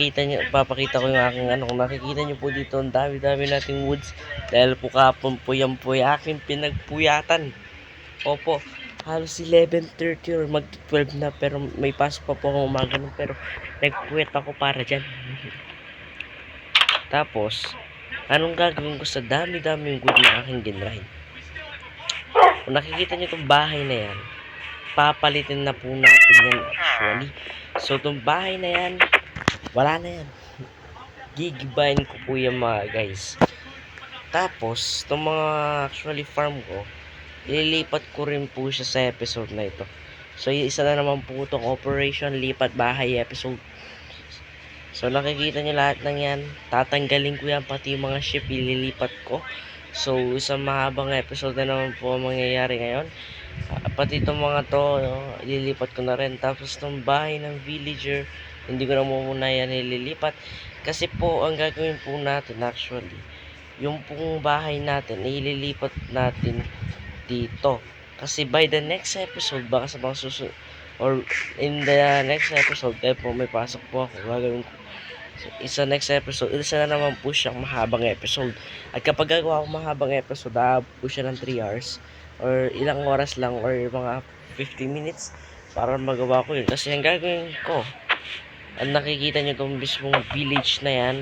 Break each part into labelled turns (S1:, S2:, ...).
S1: Kita niyo, papakita ko yung aking ano, kung nakikita niyo po dito, ang dami-dami nating woods. Dahil po kapon po yan po yung aking pinagpuyatan. Opo, halos 11.30 or mag 12 na pero may pasok pa po akong umaga nun, pero nagpuwet ako para dyan. Tapos, anong gagawin ko sa dami-daming wood na aking ginride? Kung nakikita niyo itong bahay na yan, papalitin na po natin yan actually. So, itong bahay na yan, wala na yan. Gigibayin ko po yan mga guys. Tapos, itong mga actually farm ko, ililipat ko rin po siya sa episode na ito. So, isa na naman po itong Operation Lipat Bahay episode. So, nakikita niyo lahat ng yan. Tatanggalin ko yan, pati mga ship ililipat ko. So, isang mahabang episode na naman po ang mangyayari ngayon. Ah, pati itong mga to, ililipat ko na rin. Tapos itong bahay ng villager, hindi ko na muna yan ililipat. Kasi po, ang gagawin po natin actually, yung pong bahay natin, ililipat natin dito. Kasi by the next episode, baka sa mga susunod, or in the next episode, eh po may pasok po ako, gagawin ko. Isa next episode, isa na naman po siyang mahabang episode. At kapag gagawa ko mahabang episode, aabot po siya ng 3 hours, or ilang oras lang, or mga 50 minutes, para magawa ko yun. Kasi ang gagawin ko, at nakikita nyo itong mismong village na yan,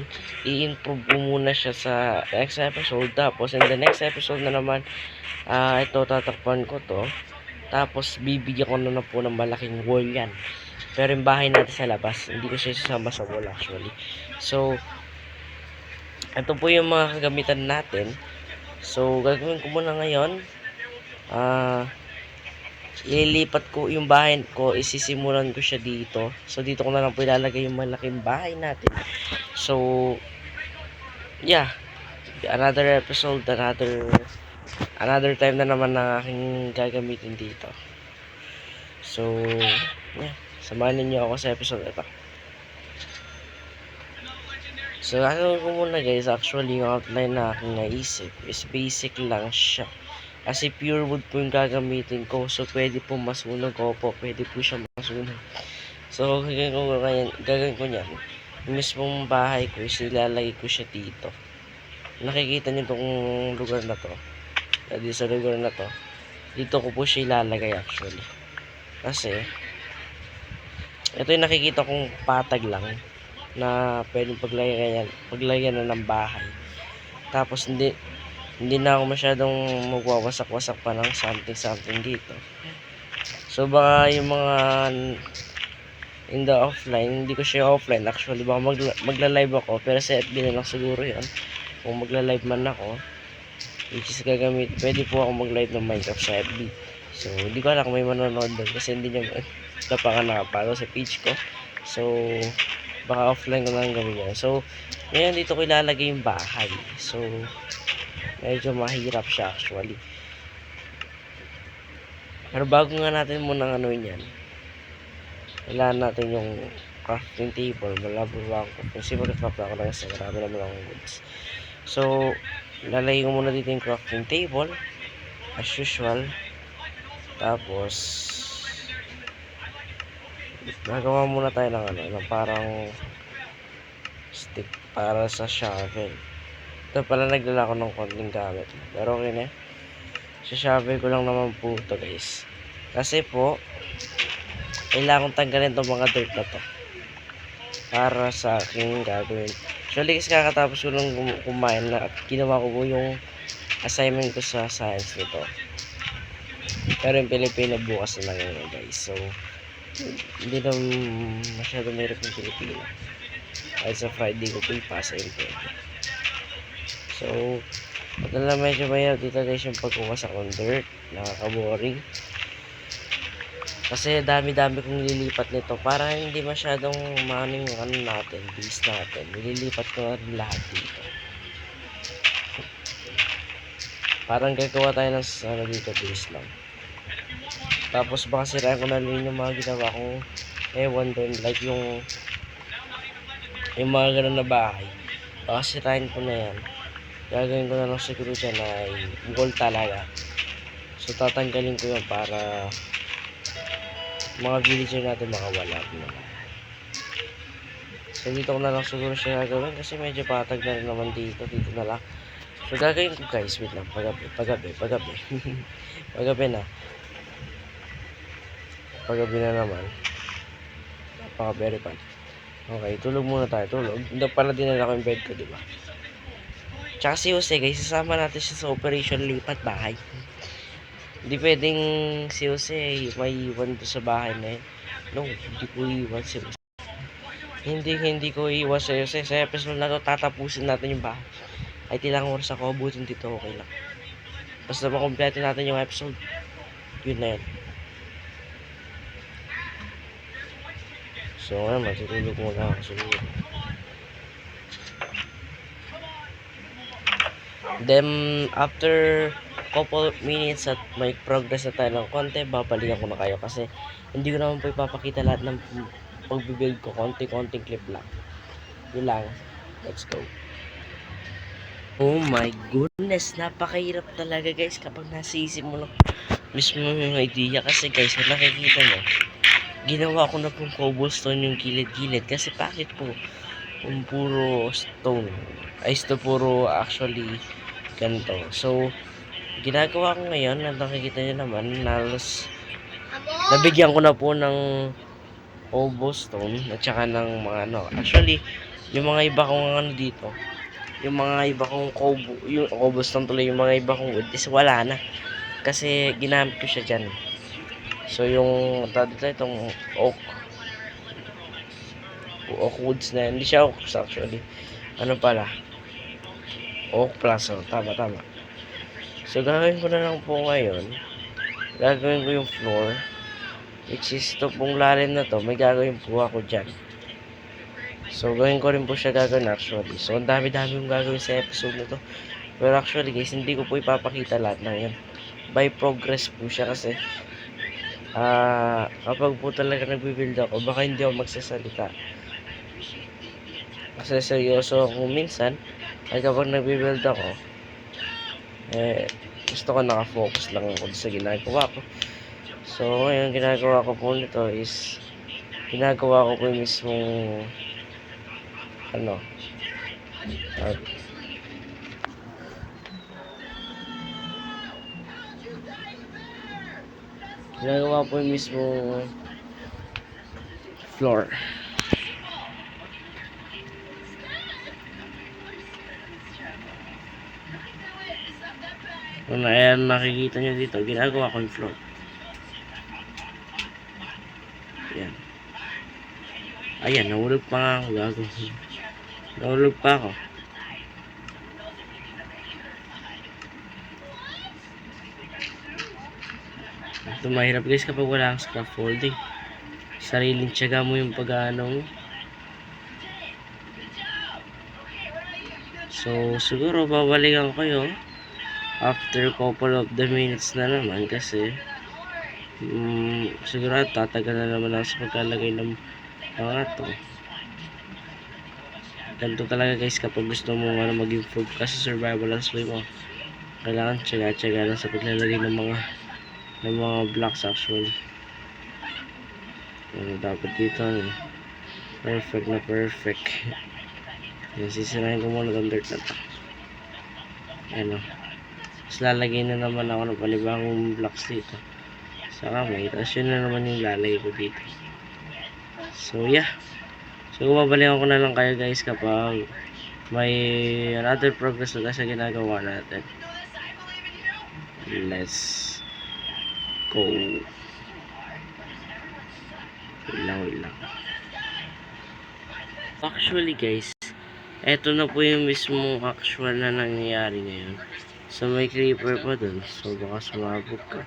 S1: i-improve ko muna siya sa next episode. Tapos, in the next episode na naman, ah ito, tatakpan ko to. Tapos, bibigyan ko na, na po ng malaking wall yan. Pero yung bahay natin sa labas, hindi ko siya sasama sa wall actually. So, ito po yung mga kagamitan natin. So, gagawin ko muna ngayon. Ah, ililipat ko yung bahay ko, isisimulan ko siya dito. So, dito ko na lang po ilalagay yung malaking bahay natin. So, yeah. Another episode, another another time na naman na aking gagamitin dito. So, yeah. Samahan ninyo ako sa episode ito. So, ano ko muna guys, actually yung outline na aking naisip is basic lang siya. Kasi pure wood po yung gagamitin ko. So, pwede po masunog ko po. Pwede po siya masunog. So, gagawin ko ngayon, gagawin ko niyan. Yung mismong bahay ko, ilalagay ko siya dito. Nakikita niyo tong lugar na to. Dito sa lugar na to. Dito ko po siya ilalagay actually. Kasi, ito yung nakikita kong patag lang na pwedeng paglagyan, paglagyan na ng bahay. Tapos hindi hindi na ako masyadong magwawasak-wasak pa ng something-something dito. So baka yung mga in the offline, hindi ko siya offline actually. Baka magla- magla-live ako pero sa FB na lang siguro yun. Kung magla-live man ako, which is gagamit, pwede po ako mag-live ng Minecraft sa FB. So, hindi ko alam kung may manonood doon kasi hindi nyo na pa ka nakapalo sa page ko. So, baka offline ko lang gawin yan. So, ngayon dito ko ilalagay yung bahay. So, medyo mahirap siya actually. Pero bago nga natin muna ano yan, kailangan natin yung crafting table. Malabo ko. Kasi mag-craft ako lang kasi marami naman akong goods. So, lalagay ko muna dito yung crafting table. As usual. Tapos, nagawa muna tayo ng ano, ng parang stick para sa shovel. Ito pala nagdala ko ng konting gamit. Pero okay na. Sa shovel ko lang naman po ito guys. Kasi po, kailangan kong tanggalin itong mga dirt na to. Para sa aking gagawin. Actually kasi kakatapos ko lang kum- kumain na at ginawa ko po yung assignment ko sa science nito. Pero yung Pilipino bukas na lang yun guys. So, hindi na masyado mahirap yung Pilipino. Kahit sa Friday ko po ipasa yung pwede. So, na medyo mahirap dito guys yung pagkukasak ng dirt. Nakaka-boring. Kasi dami-dami kong nililipat nito para hindi masyadong maano yung ano natin, base natin. Nililipat ko na lahat dito. Parang gagawa tayo ng ano dito, base lang. Tapos baka sirain ko na rin yung mga ginawa kong ewan doon, like yung yung mga ganun na bahay. Baka sirain ko na yan. Gagawin ko na lang siguro dyan ay gold talaga. So tatanggalin ko yan para mga villager natin makawala na. So, dito ko na lang siguro siya gagawin kasi medyo patag na rin naman dito. Dito na lang. So, gagawin ko guys. Wait lang. Pagabi, pagabi, pagabi. pagabi na. Pagabi na naman. Napaka very bad. Okay, tulog muna tayo. Tulog. Hindi pala din na ako yung bed ko, di ba? Tsaka si Jose guys, sasama natin siya sa operation lipat bahay. Hindi pwedeng si Jose may iwan doon sa bahay na yun. No, hindi ko iwan si Jose. Hindi, hindi ko iwan si Jose. Sa episode na to, tatapusin natin yung bahay. Ay, tilang oras ako abutin dito, okay lang. Basta makompleto natin yung episode. Yun na yun. So, ngayon, matutulog muna ako siguro. Then, after couple minutes at may progress na tayo ng konti, babalikan ko na kayo kasi hindi ko naman po ipapakita lahat ng pagbibuild ko. Konti-konting clip lang. Yun lang. Let's go. Oh my goodness, napakahirap talaga guys kapag nasisip mo lang mismo yung idea kasi guys, kung nakikita nyo, ginawa ko na pong cobblestone yung gilid-gilid kasi bakit po kung puro stone ay ito puro actually ganito. So, ginagawa ko ngayon na nakikita nyo naman nalos nabigyan ko na po ng cobblestone at saka ng mga ano. Actually yung mga iba kong ano dito yung mga iba kong cobo yung cobblestone tuloy yung mga iba kong wood is wala na. Kasi ginamit ko siya dyan. So yung tawag dito itong oak. Oak woods na hindi siya oak actually. Ano pala oak oh, tama tama So, gagawin ko na lang po ngayon. Gagawin ko yung floor. Which is, ito pong lalim na to, may gagawin po ako dyan. So, gawin ko rin po siya gagawin actually. So, ang dami-dami yung gagawin sa episode na to. Pero actually guys, hindi ko po ipapakita lahat ng yan. By progress po siya kasi ah kapag po talaga nagbibuild ako, baka hindi ako magsasalita. Kasi seryoso ako minsan, ay kapag nagbibuild ako, eh, gusto ko nakafocus lang ako sa ginagawa ko. So, ngayon, ginagawa ko po nito is, ginagawa ko po yung mismong, ano, uh, ginagawa po yung mismong floor. Kung ayan makikita nyo dito, ginagawa ko yung floor. Ayan. Ayan, nahulog pa nga ako gago. Nahulog pa ako. Ito mahirap guys kapag wala kang scaffolding. Sariling tiyaga mo yung pag-ano mo. So, siguro babalikan ko kayo after couple of the minutes na naman kasi mm, siguro tatagal na naman ako sa pagkalagay ng mga to ganito talaga guys kapag gusto mo ano, mag-improve kasi survival ang swim mo kailangan tsaga-tsaga lang sa paglalagay ng mga ng mga blocks actually. Ano, dapat dito ano, perfect na perfect. Yan sisirahin ko muna itong dirt na to. Ano tapos lalagay na naman ako ng panibagong blocks dito sa kamay. Tapos yun na naman yung lalagay ko dito. So yeah. So babalikan ko na lang kayo guys kapag may another progress na sa ginagawa natin. Let's go. Wait lang. Actually guys, eto na po yung mismo actual na nangyayari ngayon. So may creeper pa dun. So baka sumabog ka.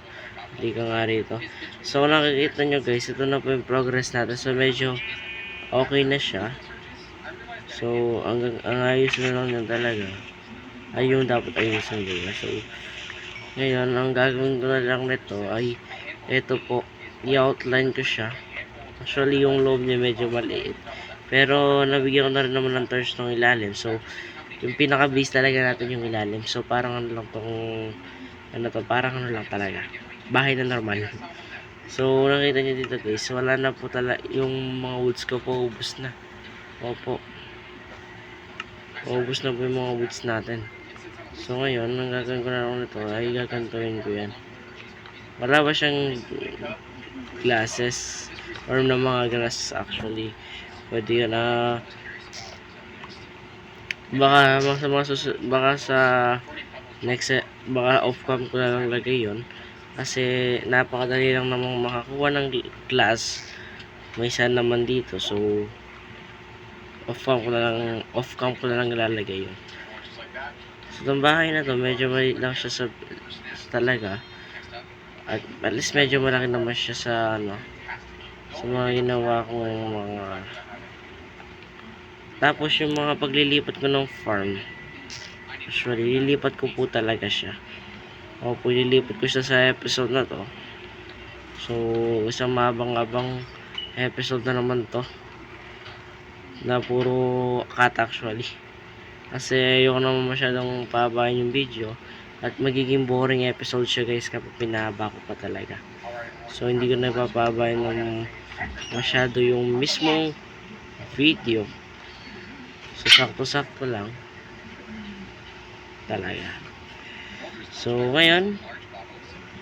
S1: Hindi ka nga rito. So nakikita nyo guys, ito na po yung progress natin. So medyo okay na siya. So ang, ang ayos na lang yun talaga. Ay yung dapat ayusin nila. So ngayon, ang gagawin ko na lang nito ay ito po. I-outline ko siya. Actually yung loob niya medyo maliit. Pero nabigyan ko na rin naman ng torch ng ilalim. So yung pinaka base talaga natin yung ilalim so parang ano lang tong ano to parang ano lang talaga bahay na normal so nakita nyo dito guys wala na po talaga yung mga woods ko po ubos na Opo. Ubus na po yung mga woods natin. So ngayon, ang gagawin ko na lang nito ay gagantuin ko yan. Wala ba siyang glasses or na mga glasses actually. Pwede yun na baka baka sa mga susu- baka sa next baka off cam ko na lang lagay yon kasi napakadali lang namang makakuha ng glass may sun naman dito so off cam ko na lang off cam ko na lang ilalagay yun. So itong bahay na to medyo maliit lang siya sa, sa talaga. At at least medyo malaki naman siya sa ano sa mga ginawa kong mga tapos yung mga paglilipat ko ng farm usually lilipat ko po talaga siya. O po lilipat ko siya sa episode na to. So isang mabang-abang episode na naman to. Na puro cut actually. Kasi ayoko naman masyadong pabayin yung video at magiging boring episode siya guys kapag pinahaba ko pa talaga. So hindi ko na ipapabayin ng masyado yung mismong video so sakto-sakto lang. Talaga. So ngayon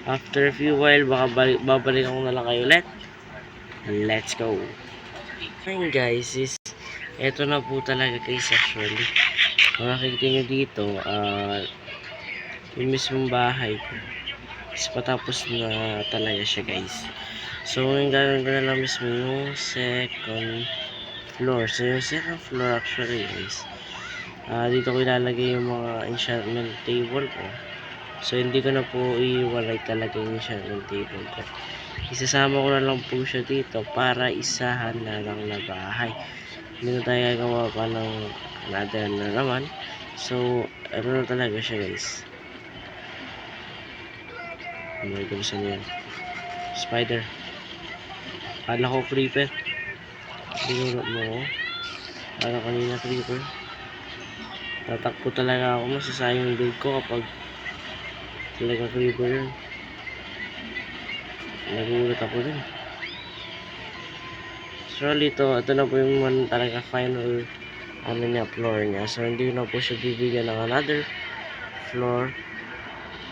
S1: after a few while baka balik, babalikan ko na lang kayo ulit. Let's go. Ayun guys is eto na po talaga guys actually kung nakikita nyo dito ah yung mismong bahay ko is patapos na talaga siya guys. So yung gagawin ko na lang mismo yung second floor. So yung second floor actually guys ah dito ko ilalagay yung mga enchantment table ko. So hindi ko na po iiwalay talaga yung enchantment table ko. Isasama ko na lang po siya dito para isahan na lang na bahay. Hindi na tayo gagawa pa ng another na naman. So ano na talaga siya guys? Oh my god saan yan spider. Kala ko creeper binulot mo ko kala kanina creeper tatakbo talaga ako masasayang yung build ko kapag talaga creeper yun nagulat ako dun Surely ito, ito na po yung man talaga final ano niya, floor niya. So hindi na po siya bibigyan ng another floor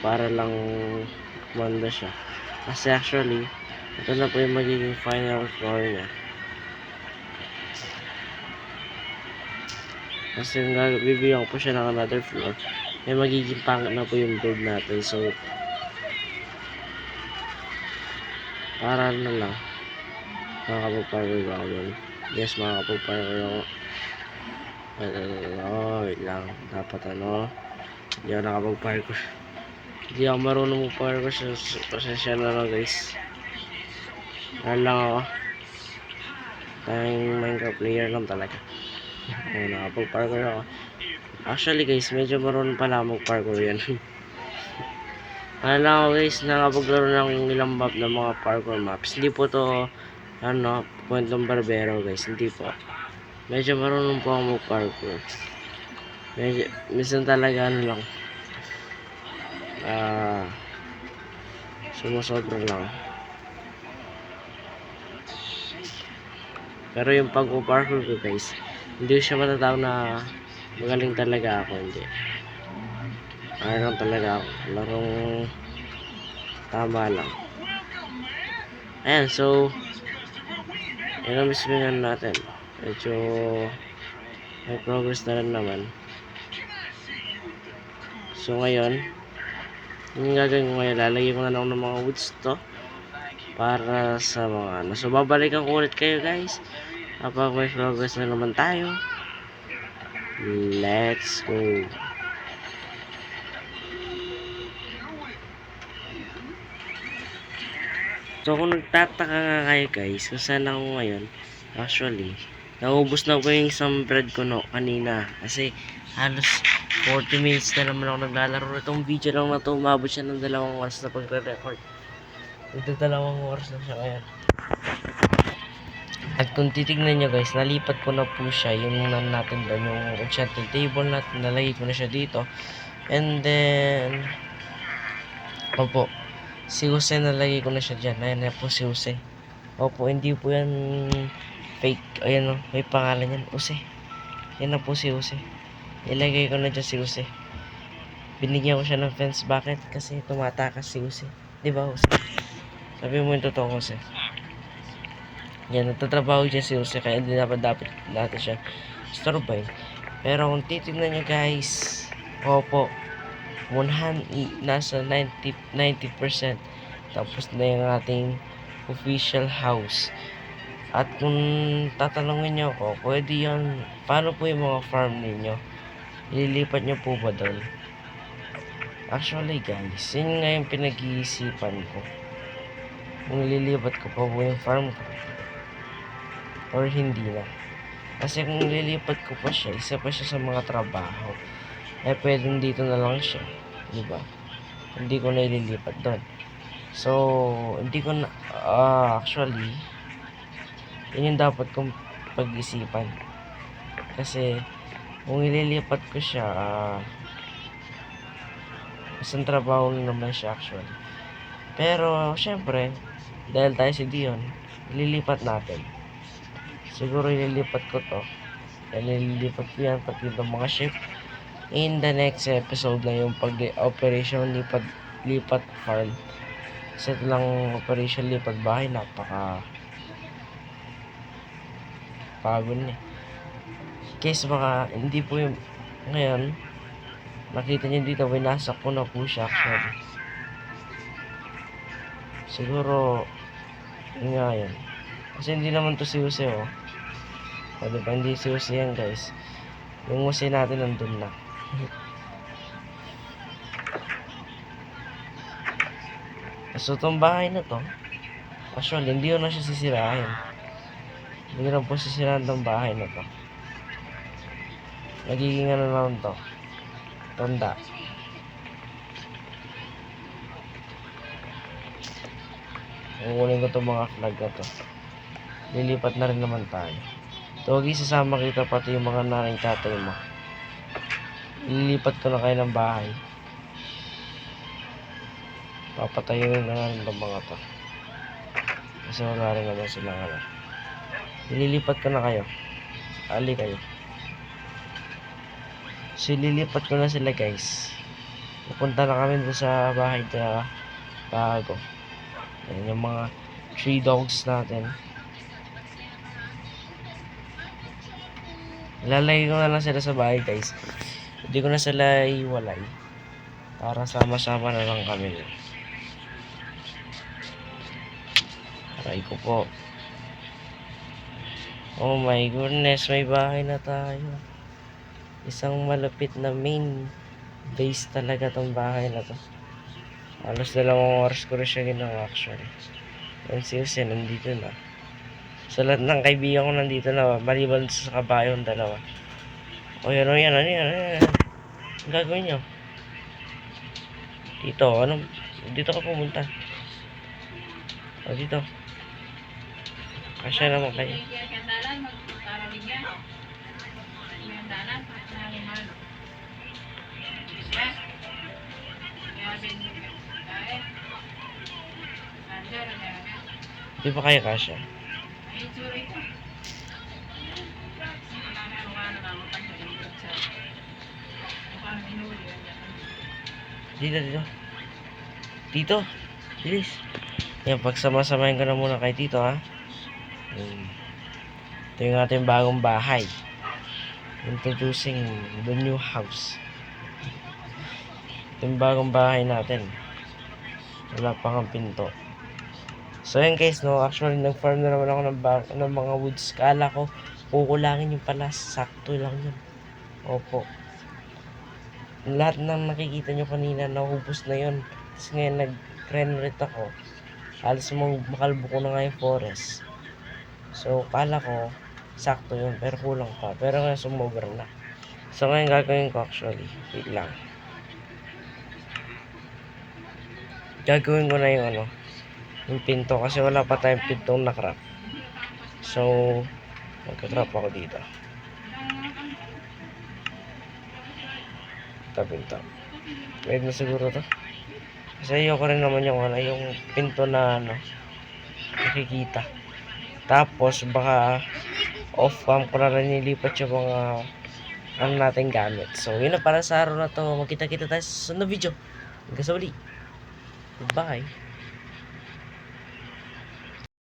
S1: para lang manda siya. Kasi actually, ito na po yung magiging final floor niya. Kasi bibigyan ko po siya ng another floor, may magiging pangit na po yung build natin. So, para na lang makakapag-parkour ba ako? Yes, makakapag-parkour ako. Wait, wait lang. Dapat ano, hindi ako nakapag-parkour. Hindi ako marunong mag-parkour. sa Pasensya na lang guys. Ano lang ako. Tayong Minecraft player lang talaga. Oo, nakapag-parkour ako. Actually guys, medyo marunong pala mag-parkour yan. lang ako guys, nakapaglaro ng ilang map ng mga parkour maps. Hindi po to ano, kwentong barbero guys, hindi po. Medyo marunong po ako mag-parkour. Medyo, minsan talaga ano lang, ah, sumusobra lang. Pero yung pag-parkour ko guys, hindi siya matatawag na magaling talaga ako, hindi. Ano talaga ako, larong tama lang. Ayan, so, yun ang mismo yan natin. Medyo may progress na rin naman. So ngayon, yung gagawin ko ngayon, lalagyan ko na lang ng mga woods to para sa mga ano. So babalikan ko ulit kayo guys may progress na naman tayo. Let's go. So kung nagtataka nga kayo guys, kung saan ako ngayon, actually, naubos na po yung isang bread ko no, kanina. Kasi halos 40 minutes na naman ako naglalaro. Itong video lang na to, umabot siya ng dalawang oras na pagre-record. Ito dalawang oras na siya ngayon. At kung titignan nyo guys, nalipat ko na po siya yung natin doon, yung enchanting table natin, nalagay ko na siya dito. And then, opo, si Jose nalagay ko na siya dyan. Ayan na po si Jose. Opo, hindi po yan fake. Ayan o, may pangalan yan. Use. Yan na po si Use. Ilagay ko na dyan si Use. Binigyan ko siya ng fence. Bakit? Kasi tumatakas si Use. Di ba Use? Sabi mo yung totoo Use. Yan, nagtatrabaho dyan si Use. Kaya hindi dapat dapat natin siya storbayin. Pero kung titignan nyo guys, opo, 100, nasa 90, 90%. Tapos na yung ating official house. At kung tatanungin nyo ako, pwede yun, paano po yung mga farm ninyo? Ililipat nyo po ba doon? Actually guys, yun nga yung pinag-iisipan ko. Kung ililipat ko po yung farm ko. Or hindi na. Kasi kung lilipat ko pa siya, isa pa siya sa mga trabaho. Eh, pwedeng dito na lang siya. Di ba? Hindi ko na ililipat doon. So, hindi ko na, ah, actually, yun yung dapat kong pag-isipan. Kasi, kung ililipat ko siya, ah, isang trabaho lang naman siya actually. Pero, syempre, dahil tayo si Dion, ililipat natin. Siguro ililipat ko to. Ililipat ko yan, pati itong mga ship. In the next episode na yung pag operation lipat lipat farm. Kasi ito lang operation lipat bahay, napaka pagod na eh. Baka hindi po yung ngayon nakita niyo dito winasak ko na po siya actually. Siguro nga yan. Kasi hindi naman to si Jose oh. O diba hindi si Jose yan guys. Yung Jose natin nandun na. so itong bahay na to actually hindi na siya sisirahin. Hindi na po sisirahin tong bahay na to. Nagiging ano lang to. Tanda. Kukunin ko itong mga flag na to. Lilipat na rin naman tayo. Tuwag isasama kita pati yung mga nanay tatay mo. Lilipat ko na kayo ng bahay. Papatayin na nga rin itong mga to. Kasi wala rin naman sila ano. Ililipat ko na kayo. Ali kayo. So, ililipat ko na sila guys. Pupunta na kami doon sa bahay na bago. Yan yung mga three dogs natin. Ilalagay ko na lang sila sa bahay guys. Hindi ko na sila iwalay. Para sama-sama na lang kami. Aray ko po. Oh my goodness, may bahay na tayo. Isang malapit na main base talaga tong bahay na to. Halos dalawang oras ko rin siya ginawa actually. Yan si Jose, nandito na. Sa lahat ng kaibigan ko nandito na, maliban sa kabayo yung dalawa. O yan, o yan, ano yan, yan. Ang gagawin nyo? Dito, ano? Dito ka pumunta. O dito. Kasya naman kayo. Di ba kayo kasya? Dito, dito. Dito. Bilis. Yan, pagsama-samahin ko na muna kay Tito, ha? Yan. Ito yung ating bagong bahay. Introducing the new house. Ito yung bagong bahay natin. Wala pa kang pinto. So yan guys, no, actually nag-farm na naman ako ng, ng mga woods. Kala ko, kukulangin yung pala. Sakto lang yun. Opo. Lahat ng nakikita nyo kanina, naubos na yun. Tapos ngayon, nag-renovate ako. Halos makalbo ko na nga yung forest. So, kala ko, sakto yun. Pero kulang pa. Pero ngayon, sumobra na. So, ngayon gagawin ko actually. Wait lang. Gagawin ko na yung ano, yung pinto kasi wala pa tayong pintong nakrap. So, magkakrap ako dito. Ito pinto. Pwede na siguro to. Kasi ayoko rin naman yung ano, yung pinto na ano, nakikita. Tapos baka off cam ko na rin nilipat yung mga ano natin gamit. So, yun na para sa araw na to. Magkita-kita tayo sa sunod video. Hanggang sa uli. Bye.